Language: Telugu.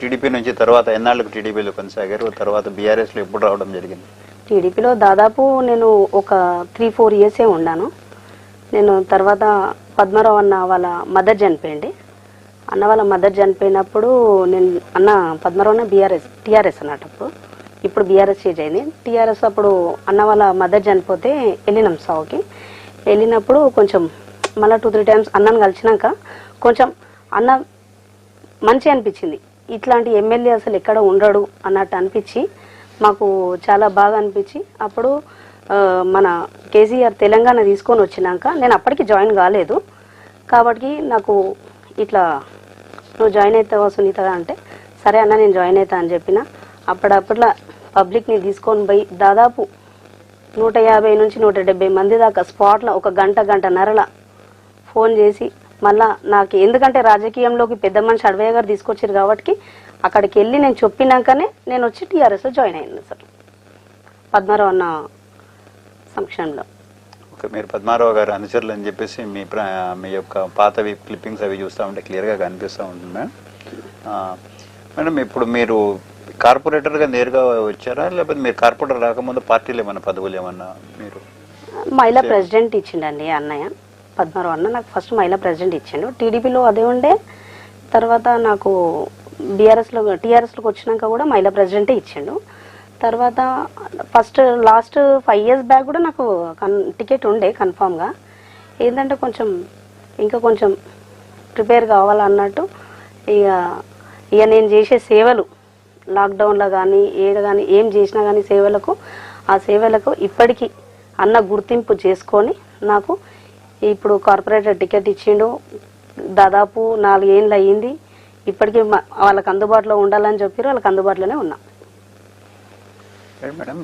టీడీపీ నుంచి తర్వాత ఎన్నాళ్ళకు టీడీపీలో కొనసాగారు? తర్వాత బీఆర్ఎస్లో ఎప్పుడు రావడం జరిగింది? టీడీపీలో దాదాపు నేను ఒక త్రీ ఫోర్ ఇయర్సే ఉన్నాను. నేను తర్వాత పద్మారావు అన్న వాళ్ళ మదర్ చనిపోయింది. అన్న వాళ్ళ మదర్ చనిపోయినప్పుడు నేను అన్న పద్మరావు అన్న బీఆర్ఎస్ టీఆర్ఎస్ అన్నటప్పుడు. ఇప్పుడు బీఆర్ఎస్ చేజ్ అయింది. టీఆర్ఎస్ అప్పుడు అన్న వాళ్ళ మదర్ చనిపోతే వెళ్ళినాం సావుకి. వెళ్ళినప్పుడు కొంచెం మళ్ళీ టూ త్రీ టైమ్స్ అన్నను కలిసినాక కొంచెం అన్న మంచి అనిపించింది. ఇట్లాంటి ఎమ్మెల్యే అసలు ఎక్కడ ఉండడు అన్నట్టు అనిపించి మాకు చాలా బాగా అనిపించి అప్పుడు మన కేసీఆర్ తెలంగాణ తీసుకొని వచ్చినాక నేను అప్పటికి జాయిన్ కాలేదు. కాబట్టి నాకు ఇట్లా నువ్వు జాయిన్ అవుతావా సునీత అంటే సరే అన్న నేను జాయిన్ అవుతా అని చెప్పిన. అప్పుడప్పట్లో పబ్లిక్ని తీసుకొని పోయి దాదాపు నూట యాభై నుంచి నూట డెబ్బై మంది దాకా స్పాట్లో ఒక గంట గంట నరల ఫోన్ చేసి మళ్ళా నాకు ఎందుకంటే రాజకీయంలోకి పెద్ద మనిషి అడవయ్య గారు తీసుకొచ్చారు కాబట్టి అక్కడికి వెళ్ళి నేను చెప్పినాకనే నేను వచ్చి టీఆర్ఎస్లో జాయిన్ అయ్యాను సార్. పద్మారావు అన్న సమక్షంలో ఓకే మీరు పద్మారావు గారు అనుచరులు అని చెప్పేసి మీ ప్ర- మీ యొక్క పాతవి క్లిప్పింగ్స్ అవి చూస్తూ ఉంటే క్లియర్గా కనిపిస్తూ ఉంటుంది మేడం మేడం ఇప్పుడు మీరు కార్పొరేటర్గా నేరుగా వచ్చారా? లేకపోతే మీరు కార్పొరేటర్ రాకముందు పార్టీలు ఏమన్నా పదవులు ఏమన్నా మీరు మహిళా ప్రెసిడెంట్ ఇచ్చిండండి అన్నయ్య. పద్మారావు అన్న నాకు ఫస్ట్ మహిళా ప్రెసిడెంట్ ఇచ్చిండు. టీడీపీలో అదే ఉండే. తర్వాత నాకు బీఆర్ఎస్లో టీఆర్ఎస్లోకి వచ్చినాక కూడా మహిళా ప్రెసిడెంటే ఇచ్చిండు. తర్వాత first last five years back కూడా నాకు కన్ టికెట్ ఉండే కన్ఫామ్గా ఏంటంటే కొంచెం ఇంకా కొంచెం ప్రిపేర్ కావాలన్నట్టు ఇక ఇక నేను చేసే సేవలు లాక్డౌన్లో కానీ ఏడ కానీ ఏం చేసినా కానీ సేవలకు ఆ సేవలకు ఇప్పటికీ అన్న గుర్తింపు చేసుకొని నాకు ఇప్పుడు కార్పొరేటర్ టికెట్ ఇచ్చిండు. దాదాపు నాలుగేళ్ళు అయ్యింది ఇప్పటికీ వాళ్ళకి అందుబాటులో ఉండాలని చెప్పారు వాళ్ళకి అందుబాటులోనే ఉన్నాం. మేడం